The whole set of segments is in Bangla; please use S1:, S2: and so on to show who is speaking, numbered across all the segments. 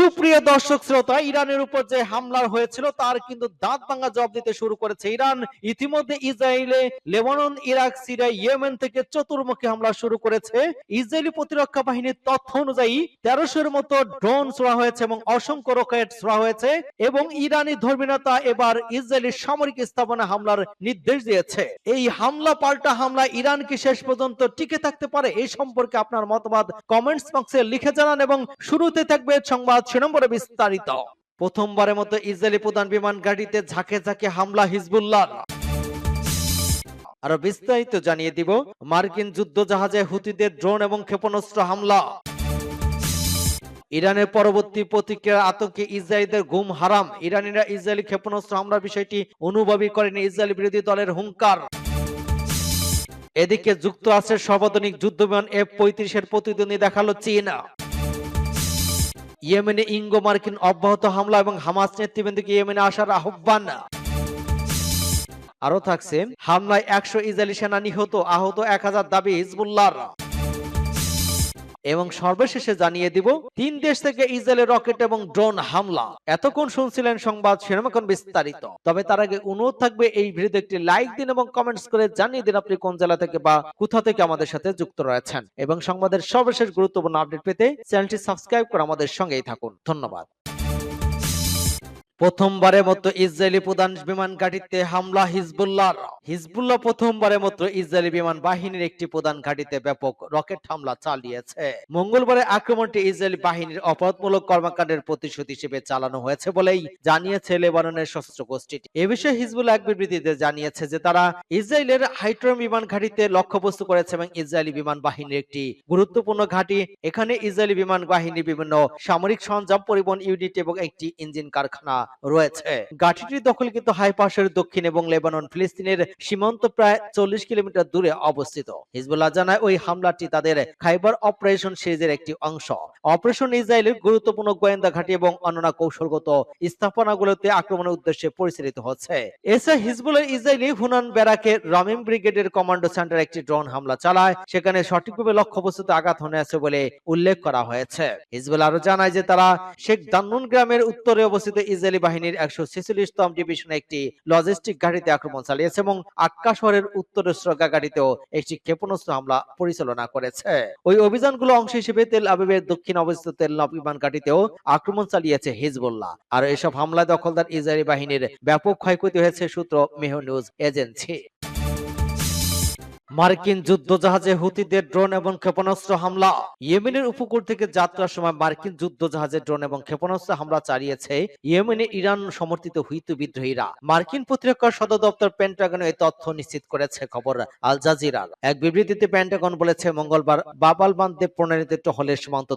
S1: সুপ্রিয় দর্শক শ্রোতা ইরানের উপর যে হামলার হয়েছিল তার কিন্তু দাঁত ভাঙা জবাব দিতে শুরু করেছে ইরান ইতিমধ্যে ইসরায়েলে লেবানন ইরাক সিরিয়া ইয়েমেন থেকে চতুর্মুখী হামলা শুরু করেছে ইসরায়েলি প্রতিরক্ষা বাহিনীর তথ্য অনুযায়ী তেরোশোর মতো ড্রোন ছোড়া হয়েছে এবং অসংখ্য রকেট ছোড়া হয়েছে এবং ইরানি ধর্মী নেতা এবার ইসরায়েলের সামরিক স্থাপনা হামলার নির্দেশ দিয়েছে এই হামলা পাল্টা হামলা ইরান কি শেষ পর্যন্ত টিকে থাকতে পারে এই সম্পর্কে আপনার মতবাদ কমেন্টস বক্সে লিখে জানান এবং শুরুতে থাকবে সংবাদ ছ নম্বরে বিস্তারিত প্রথমবারের মতো ইসরায়েলি প্রধান বিমান গাড়িতে ঝাঁকে ঝাঁকে হামলা হিজবুল্লাহ আরো বিস্তারিত জানিয়ে দিব মার্কিন যুদ্ধ জাহাজে হুতিদের ড্রোন এবং ক্ষেপণাস্ত্র হামলা ইরানের পরবর্তী প্রতিক্রিয়ার আতঙ্কে ইসরায়েলদের ঘুম হারাম ইরানিরা ইসরায়েলি ক্ষেপণাস্ত্র হামলার বিষয়টি অনুভবী করেন ইসরায়েল বিরোধী দলের হুঙ্কার এদিকে যুক্তরাষ্ট্রের সর্বাধুনিক যুদ্ধবিমান এফ পঁয়ত্রিশের প্রতিদ্বন্দ্বী দেখালো চীনা ইয়েমেনে ইঙ্গো মার্কিন অব্যাহত হামলা এবং হামাস নেতৃবৃন্দকে ইয়েমেনে আসার আহ্বান আরো থাকছে হামলায় একশো ইসরায়েলি সেনা নিহত আহত এক হাজার দাবি হিজবুল্লাহ এবং সর্বশেষে জানিয়ে দিব তিন দেশ থেকে ইসরায়েলের রকেট এবং ড্রোন হামলা এতক্ষণ শুনছিলেন সংবাদ শিরোনামকন বিস্তারিত তবে তার আগে অনুরোধ থাকবে এই ভিডিও একটি লাইক দিন এবং কমেন্টস করে জানিয়ে দিন আপনি কোন জেলা থেকে বা কোথা থেকে আমাদের সাথে যুক্ত রয়েছেন এবং সংবাদের সর্বশেষ গুরুত্বপূর্ণ আপডেট পেতে চ্যানেলটি সাবস্ক্রাইব করে আমাদের সঙ্গেই থাকুন ধন্যবাদ প্রথমবারের মতো ইসরায়েলি প্রধান বিমান ঘাঁটিতে হামলা হিজবুল্লাহ হিজবুল্লাহ প্রথমবারের মতো ইসরায়েলি বিমান বাহিনীর একটি প্রধান ঘাঁটিতে ব্যাপক রকেট হামলা চালিয়েছে মঙ্গলবারের আক্রমণটি ইসরায়েলি বাহিনীর অপরাধমূলক কর্মকাণ্ডের প্রতিশোধ হিসেবে চালানো হয়েছে বলেই জানিয়েছে লেবাননের সশস্ত্র গোষ্ঠীটি এ বিষয়ে হিজবুল্লাহ এক বিবৃতিতে জানিয়েছে যে তারা ইসরায়েলের হাইট্রম বিমান ঘাঁটিতে লক্ষ্যবস্তু করেছে এবং ইসরায়েলি বিমান বাহিনীর একটি গুরুত্বপূর্ণ ঘাঁটি এখানে ইসরায়েলি বিমান বাহিনীর বিভিন্ন সামরিক সরঞ্জাম পরিবহন ইউনিট এবং একটি ইঞ্জিন কারখানা রয়েছে গাঠিটি দখল কিন্তু হাইপাসের দক্ষিণ এবং লেবানন ফিলিস্তিনের সীমান্ত প্রায় চল্লিশ কিলোমিটার দূরে অবস্থিত হিজবুল্লাহ জানায় ওই হামলাটি তাদের খাইবার অপারেশন সিরিজের একটি অংশ অপারেশন ইসরায়েলের গুরুত্বপূর্ণ গোয়েন্দা ঘাটি এবং অননা কৌশলগত স্থাপনাগুলোতে আক্রমণের উদ্দেশ্যে পরিচালিত হচ্ছে এসে হিজবুলের ইসরায়েলি হুনান ব্যারাকে রামিম ব্রিগেডের কমান্ডো সেন্টার একটি ড্রোন হামলা চালায় সেখানে সঠিকভাবে লক্ষ্যবস্তুতে আঘাত হনে আছে বলে উল্লেখ করা হয়েছে হিজবুল আরো জানায় যে তারা শেখ দান্নুন গ্রামের উত্তরে অবস্থিত ইসরায়েলি বাহিনীর একশো ছেচল্লিশতম ডিভিশনে একটি লজিস্টিক গাড়িতে আক্রমণ চালিয়েছে এবং আক্কা শহরের উত্তরের শ্রগা গাড়িতেও একটি ক্ষেপণাস্ত্র হামলা পরিচালনা করেছে ওই অভিযানগুলো অংশ হিসেবে তেল আবিবের দক্ষিণ অবস্থিত তেল নব বিমান ঘাঁটিতেও আক্রমণ চালিয়েছে হিজবুল্লাহ আর এসব হামলায় দখলদার ইসরায়েলি বাহিনীর ব্যাপক ক্ষয়ক্ষতি হয়েছে সূত্র মেহ নিউজ এজেন্সি মার্কিন যুদ্ধজাহাজে হুতিদের ড্রোন এবং ক্ষেপণাস্ত্র হামলা ইয়েমেনের উপকূল থেকে যাত্রার সময় মার্কিন যুদ্ধজাহাজে ড্রোন এবং ক্ষেপণাস্ত্র হামলা চালিয়েছে ইয়েমেনে ইরান সমর্থিত হুইতু বিদ্রোহীরা মার্কিন প্রতিরক্ষা সদর দপ্তর পেন্টাগন এই তথ্য নিশ্চিত করেছে খবর আল জাজিরার এক বিবৃতিতে পেন্টাগন বলেছে মঙ্গলবার বাবাল বান্ধে প্রণালীতে টহলের সীমান্ত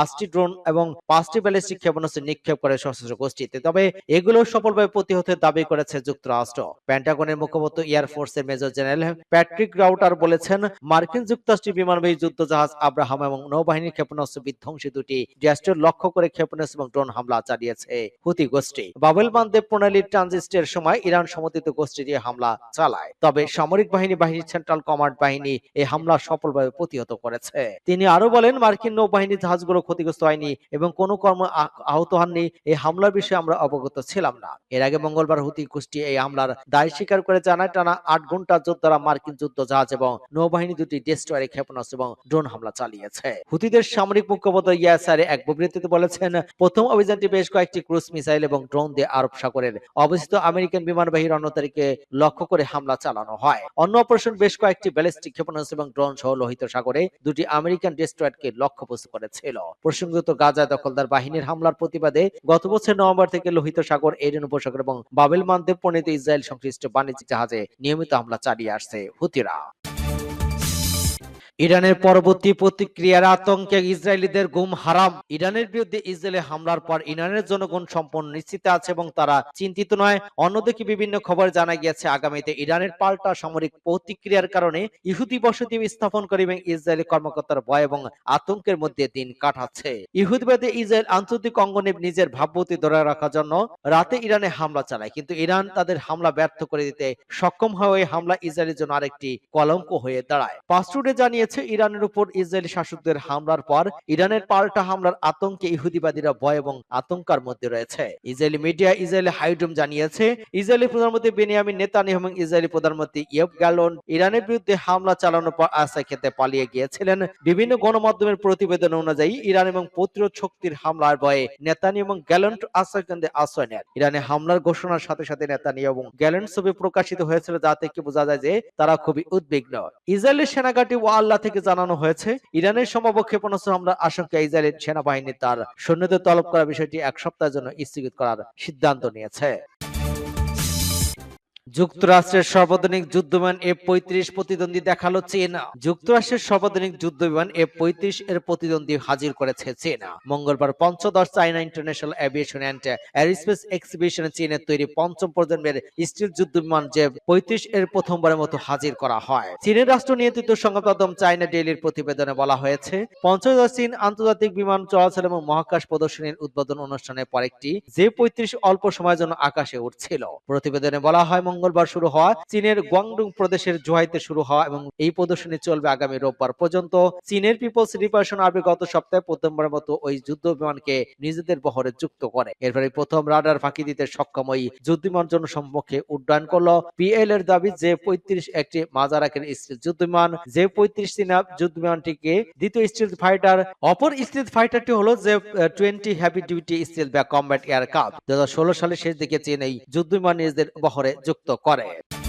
S1: আটটি ড্রোন এবং পাঁচটি ব্যালিস্টিক ক্ষেপণাস্ত্র নিক্ষেপ করে সশস্ত্র গোষ্ঠীতে তবে এগুলো সফলভাবে প্রতিহতের দাবি করেছে যুক্তরাষ্ট্র পেন্টাগনের মুখপাত্র এয়ারফোর্সের মেজর জেনারেল প্যাট্রিক রাউ রাউটার বলেছেন মার্কিন যুক্তরাষ্ট্রের বিমানবাহী যুদ্ধজাহাজ আব্রাহাম এবং নৌবাহিনীর ক্ষেপণাস্ত্র বিধ্বংসী দুটি ডিয়াস্ট্রের লক্ষ্য করে ক্ষেপণাস্ত্র এবং ড্রোন হামলা চালিয়েছে হুতি গোষ্ঠী বাবেল বান্ধে প্রণালীর ট্রানজিস্টের সময় ইরান সমর্থিত গোষ্ঠী দিয়ে হামলা চালায় তবে সামরিক বাহিনী বাহিনীর সেন্ট্রাল কমান্ড বাহিনী এই হামলা সফলভাবে প্রতিহত করেছে তিনি আরো বলেন মার্কিন নৌবাহিনী জাহাজগুলো ক্ষতিগ্রস্ত হয়নি এবং কোনো কর্ম আহত হননি এই হামলার বিষয়ে আমরা অবগত ছিলাম না এর আগে মঙ্গলবার হুতি গোষ্ঠী এই হামলার দায় স্বীকার করে জানায় টানা আট ঘন্টা যোদ্ধারা মার্কিন যুদ্ধ জাহাজ জাহাজ এবং নৌবাহিনী দুটি ডেস্টয়ারে ক্ষেপণাস্ত্র এবং ড্রোন হামলা চালিয়েছে হুতিদের সামরিক মুখ্যপত্র ইয়াসারে এক বিবৃতিতে বলেছেন প্রথম অভিযানটি বেশ কয়েকটি ক্রুজ মিসাইল এবং ড্রোন দিয়ে আরব সাগরের অবস্থিত আমেরিকান বিমানবাহী রণতারিকে লক্ষ্য করে হামলা চালানো হয় অন্য অপারেশন বেশ কয়েকটি ব্যালিস্টিক ক্ষেপণাস্ত্র এবং ড্রোন সহ লোহিত সাগরে দুটি আমেরিকান ডেস্টয়ারকে লক্ষ্যবস্তু করেছিল প্রসঙ্গত গাজা দখলদার বাহিনীর হামলার প্রতিবাদে গত বছর নভেম্বর থেকে লোহিত সাগর এডেন উপসাগর এবং বাবেল মানদেব প্রণীত ইসরায়েল সংশ্লিষ্ট বাণিজ্যিক জাহাজে নিয়মিত হামলা চালিয়ে আসছে হুতিরা ইরানের পরবর্তী প্রতিক্রিয়ার আতঙ্কে ইসরায়েলিদের ঘুম হারাম ইরানের বিরুদ্ধে ইসরায়েলে হামলার পর ইরানের জনগণ সম্পূর্ণ নিশ্চিত আছে এবং তারা চিন্তিত নয় অন্যদিকে বিভিন্ন খবর জানা গিয়েছে আগামীতে ইরানের পাল্টা সামরিক প্রতিক্রিয়ার কারণে ইহুদি বসতি স্থাপন করে এবং ইসরায়েলি কর্মকর্তার ভয় এবং আতঙ্কের মধ্যে দিন কাটাচ্ছে ইহুদিবাদী ইসরায়েল আন্তর্জাতিক অঙ্গনে নিজের ভাবমূর্তি ধরে রাখার জন্য রাতে ইরানে হামলা চালায় কিন্তু ইরান তাদের হামলা ব্যর্থ করে দিতে সক্ষম হয়ে হামলা ইসরায়েলের জন্য আরেকটি কলঙ্ক হয়ে দাঁড়ায় পাসটুডে জানিয়েছে হয়েছে ইরানের উপর ইসরায়েল শাসকদের হামলার পর ইরানের পাল্টা হামলার আতঙ্কে ইহুদিবাদীরা ভয় এবং আতঙ্কার মধ্যে রয়েছে ইসরায়েলি মিডিয়া ইসরায়েলি হাইড্রোম জানিয়েছে ইসরায়েলি প্রধানমন্ত্রী বেনিয়ামিন নেতানি এবং ইসরায়েলি প্রধানমন্ত্রী ইয়েব গ্যালন ইরানের বিরুদ্ধে হামলা চালানোর পর আশ্রয় খেতে পালিয়ে গিয়েছিলেন বিভিন্ন গণমাধ্যমের প্রতিবেদন অনুযায়ী ইরান এবং প্রতিরোধ শক্তির হামলার ভয়ে নেতানি এবং গ্যালন আশ্রয় কেন্দ্রে আশ্রয় নেন ইরানে হামলার ঘোষণার সাথে সাথে নেতানি এবং গ্যালন ছবি প্রকাশিত হয়েছিল যা থেকে বোঝা যায় যে তারা খুবই উদ্বিগ্ন ইসরায়েলের সেনাঘাটি ও আল্লাহ থেকে জানানো হয়েছে ইরানের সম্ভাব্য হামলার আশঙ্কা ইসরায়েলের সেনাবাহিনী তার সৈন্যদের তলব করা বিষয়টি এক সপ্তাহের জন্য স্থগিত করার সিদ্ধান্ত নিয়েছে যুক্তরাষ্ট্রের সর্বাধুনিক যুদ্ধবিমান এফ পঁয়ত্রিশ প্রতিদ্বন্দ্বী দেখালো চীনা যুক্তরাষ্ট্রের সর্বাধুনিক যুদ্ধবিমান এফ পঁয়ত্রিশ এর প্রতিদ্বন্দ্বী হাজির করেছে চীনা মঙ্গলবার পঞ্চদশ China international aviation and airspace এক্সিবিশনে চীনের তৈরি পঞ্চম প্রজন্মের স্টিল যুদ্ধবিমান যে পঁয়ত্রিশ এর প্রথমবারের মতো হাজির করা হয় চীনের রাষ্ট্র নিয়ন্ত্রিত সংবাদ মাধ্যম চাইনা ডেইলির প্রতিবেদনে বলা হয়েছে পঞ্চদশ চীন আন্তর্জাতিক বিমান চলাচল এবং মহাকাশ প্রদর্শনীর উদ্বোধন অনুষ্ঠানের পর একটি জে পঁয়ত্রিশ অল্প সময়ের জন্য আকাশে উঠছিল প্রতিবেদনে বলা হয় মঙ্গলবার শুরু হওয়া চীনের গুয়াংডুং প্রদেশের জুহাইতে শুরু হওয়া এবং এই প্রদর্শনী চলবে আগামী রোববার পর্যন্ত চীনের পিপলস লিবারেশন আর্মি গত সপ্তাহে প্রথমবারের মতো ওই যুদ্ধ বিমানকে নিজেদের বহরে যুক্ত করে এরপরে প্রথম রাডার ফাঁকি দিতে সক্ষম ওই যুদ্ধ বিমান জনসম্মুখে উড্ডয়ন করলো পিএল এর দাবি যে পঁয়ত্রিশ একটি মাজারাকের স্টিল যুদ্ধ বিমান যে পঁয়ত্রিশ দিনা যুদ্ধ বিমানটিকে দ্বিতীয় স্টিল ফাইটার অপর স্টিল ফাইটারটি হলো যে twenty heavy duty stealth back combat aircraft দু হাজার ষোলো সালে শেষ দিকে চীন এই যুদ্ধ বিমান নিজেদের বহরে যুক্ত Korev.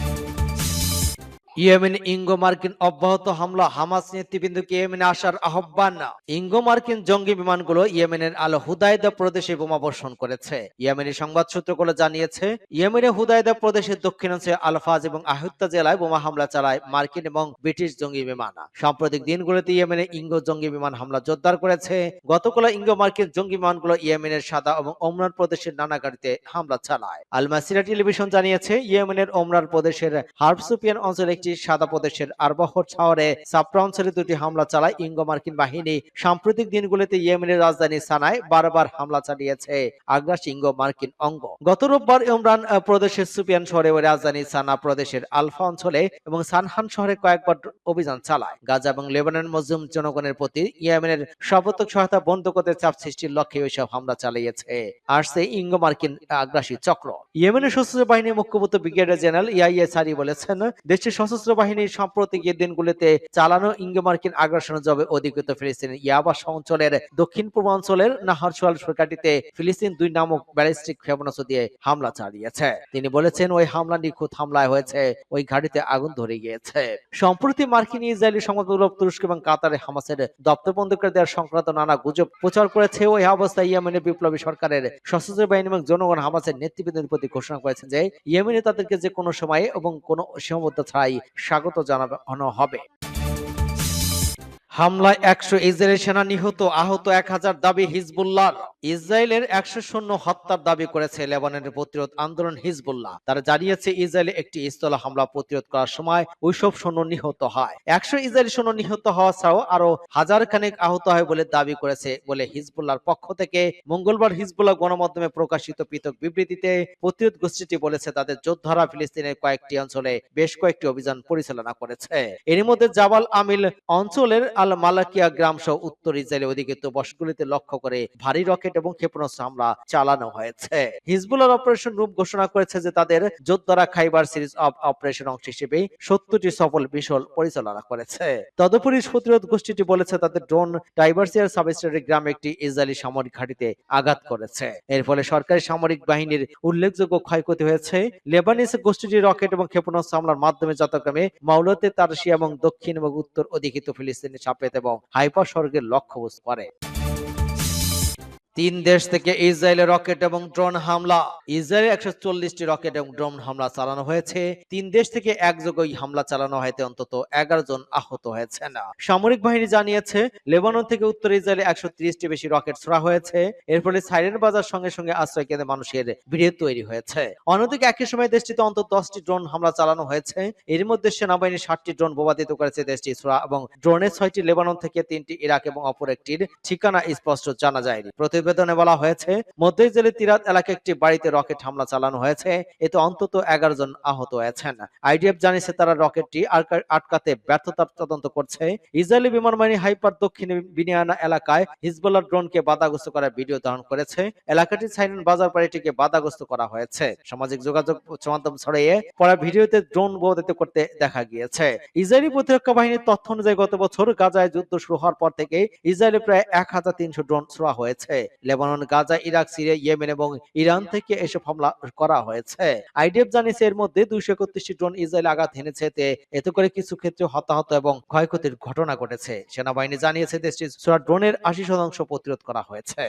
S1: ইয়েমেন ইঙ্গো মার্কিন অব্যাহত হামলা হামাস নেতৃবৃন্দকে ইয়েমেনে আসার আহ্বান ইঙ্গো মার্কিন জঙ্গি বিমানগুলো ইয়েমেনের আল হুদায়দা প্রদেশে বোমা বর্ষণ করেছে ইয়েমেনি সংবাদ সূত্রগুলো জানিয়েছে ইয়েমেনে হুদায়দা প্রদেশের দক্ষিণাংশে আলফাজ এবং আহত্যা জেলায় বোমা হামলা চালায় মার্কিন এবং ব্রিটিশ জঙ্গি বিমান সাম্প্রতিক দিনগুলোতে ইয়েমেনে ইঙ্গো জঙ্গি বিমান হামলা জোরদার করেছে গতকাল ইঙ্গো মার্কিন জঙ্গি বিমানগুলো ইয়েমেনের সাদা এবং ওমরান প্রদেশের নানা গাড়িতে হামলা চালায় আলমাসিরা টেলিভিশন জানিয়েছে ইয়েমেনের ওমরান প্রদেশের হার্বসুপিয়ান অঞ্চলে সিটি সাদা প্রদেশের আরবাহর শহরে সাপ্রা অঞ্চলে দুটি হামলা চালায় ইঙ্গো মার্কিন বাহিনী সাম্প্রতিক দিনগুলিতে ইয়েমেনের রাজধানী সানায় বারবার হামলা চালিয়েছে আগ্রাস ইঙ্গো মার্কিন অঙ্গ গত রোববার ইমরান প্রদেশের সুপিয়ান শহরে ও রাজধানী সানা প্রদেশের আলফা অঞ্চলে এবং সানহান শহরে কয়েকবার অভিযান চালায় গাজা এবং লেবানের মজুম জনগণের প্রতি ইয়েমেনের সর্বাত্মক সহায়তা বন্ধ করতে চাপ সৃষ্টির লক্ষ্যে ওইসব হামলা চালিয়েছে আসছে ইঙ্গো মার্কিন আগ্রাসী চক্র ইয়েমেনের সশস্ত্র বাহিনীর মুখ্যপত্র ব্রিগেডিয়ার জেনারেল ইয়াইয়া সারি বলেছেন দেশটির সশস্ত্র সশস্ত্র বাহিনীর সাম্প্রতিক দিনগুলিতে চালানো ইঙ্গ মার্কিন আগ্রাসন জবে অধিকৃত ফিলিস্তিন ইয়াবাস অঞ্চলের দক্ষিণ পূর্বাঞ্চলের সোয়াল সরকারটিতে ফিলিস্তিন দুই নামক ব্যালিস্টিক ক্ষেপণাস্ত্র দিয়ে হামলা চালিয়েছে তিনি বলেছেন ওই হামলা নিখুঁত হামলায় হয়েছে ওই ঘাটিতে আগুন ধরে গিয়েছে সম্প্রতি মার্কিন ইসরায়েলি সংবাদমূলক তুরস্ক এবং কাতারে হামাসের দপ্তর বন্ধুকে দেওয়ার সংক্রান্ত নানা গুজব প্রচার করেছে ওই অবস্থায় ইয়েমেনের বিপ্লবী সরকারের সশস্ত্র বাহিনী এবং জনগণ হামাসের নেতৃবৃন্দের প্রতি ঘোষণা করেছেন যে ইয়েমেনে তাদেরকে যে কোনো সময়ে এবং কোনো সীমাবদ্ধ ছাড়াই স্বাগত জানানো হবে হামলায় একশো ইসরায়েল সেনা নিহত আহত এক হাজার দাবি হিজবুল্লাহ ইসরায়েলের একশো শূন্য হত্যার দাবি করেছে লেবাননের প্রতিরোধ আন্দোলন হিজবুল্লাহ তারা জানিয়েছে ইসরায়েলে একটি ইস্তলা হামলা প্রতিরোধ করার সময় ওইসব সৈন্য নিহত হয় একশো ইসরায়েল সৈন্য নিহত হওয়া ছাড়াও আরো হাজার খানেক আহত হয় বলে দাবি করেছে বলে হিজবুল্লাহর পক্ষ থেকে মঙ্গলবার হিজবুল্লাহ গণমাধ্যমে প্রকাশিত পৃথক বিবৃতিতে প্রতিরোধ গোষ্ঠীটি বলেছে তাদের যোদ্ধারা ফিলিস্তিনের কয়েকটি অঞ্চলে বেশ কয়েকটি অভিযান পরিচালনা করেছে এর মধ্যে জাবাল আমিল অঞ্চলের আল মালাকিয়া গ্রাম সহ উত্তর ইসরায়েলের অধিকৃত বসগুলিতে লক্ষ্য করে ভারী রকেট এবং ক্ষেপণাস্ত্র হামলা চালানো হয়েছে হিজবুলের অপারেশন রূপ ঘোষণা করেছে যে তাদের যোদ্ধারা খাইবার সিরিজ অব অপারেশন অংশ হিসেবে সত্তরটি সফল বিশল পরিচালনা করেছে তদুপরি প্রতিরোধ গোষ্ঠীটি বলেছে তাদের ড্রোন ডাইভার্সিয়ার সাবস্টেটের গ্রামে একটি ইসরায়েলি সামরিক ঘাটিতে আঘাত করেছে এর ফলে সরকারি সামরিক বাহিনীর উল্লেখযোগ্য ক্ষয়ক্ষতি হয়েছে লেবানিস গোষ্ঠীটি রকেট এবং ক্ষেপণাস্ত্র হামলার মাধ্যমে যথাক্রমে মাউলতে তারসিয়া এবং দক্ষিণ এবং উত্তর অধিকৃত ফিলিস্তিনি সাপেত এবং লক্ষ্য লক্ষ্যবস্তু করে তিন দেশ থেকে ইসরায়েলের রকেট এবং ড্রোন হামলা ইসরায়েল একশো চল্লিশটি রকেট এবং ড্রোন হামলা চালানো হয়েছে তিন দেশ থেকে একযোগে হামলা চালানো হয়তে অন্তত এগারো জন আহত হয়েছে না সামরিক বাহিনী জানিয়েছে লেবানন থেকে উত্তর ইসরায়েলে একশো ত্রিশটি বেশি রকেট ছোড়া হয়েছে এর ফলে সাইরেন বাজার সঙ্গে সঙ্গে আশ্রয় কেন্দ্রে মানুষের ভিড় তৈরি হয়েছে অন্যদিকে একই সময় দেশটিতে অন্তত দশটি ড্রোন হামলা চালানো হয়েছে এর মধ্যে সেনাবাহিনী ষাটটি ড্রোন বোবাদিত করেছে দেশটি ছোড়া এবং ড্রোনের ছয়টি লেবানন থেকে তিনটি ইরাক এবং অপর একটির ঠিকানা স্পষ্ট জানা যায়নি প্রতি প্রতিবেদনে বলা হয়েছে মধ্যজেলে তিরাত এলাকায় একটি বাড়িতে রকেট হামলা চালানো হয়েছে এতে অন্তত এগারো জন আহত হয়েছেন আইডিএফ জানিয়েছে তারা রকেটটি আটকাতে ব্যর্থতার তদন্ত করছে ইসরায়েলি বিমান বাহিনী হাইপার দক্ষিণ বিনিয়ানা এলাকায় হিজবুল্লাহ ড্রোনকে বাধাগ্রস্ত করার ভিডিও ধারণ করেছে এলাকাটি সাইনন বাজার বাড়িটিকে বাধাগ্রস্ত করা হয়েছে সামাজিক যোগাযোগ মাধ্যম ছড়িয়ে পড়া ভিডিওতে ড্রোন বদিত করতে দেখা গিয়েছে ইসরায়েলি প্রতিরক্ষা বাহিনীর তথ্য অনুযায়ী গত বছর গাজায় যুদ্ধ শুরু হওয়ার পর থেকে ইসরায়েলে প্রায় এক হাজার তিনশো ড্রোন ছোড়া হয়েছে Lebanon Gaza Iraq Syria Yemen এবং ইরান থেকে এসব হামলা করা হয়েছে আইডিএফ জানিয়েছে এর মধ্যে দুইশো একত্রিশটি ড্রোন ইসরায়েল আঘাত হেনেছে এতে করে কিছু ক্ষেত্রে হতাহত এবং ক্ষয়ক্ষতির ঘটনা ঘটেছে সেনাবাহিনী জানিয়েছে দেশটির ড্রোনের আশি শতাংশ প্রতিরোধ করা হয়েছে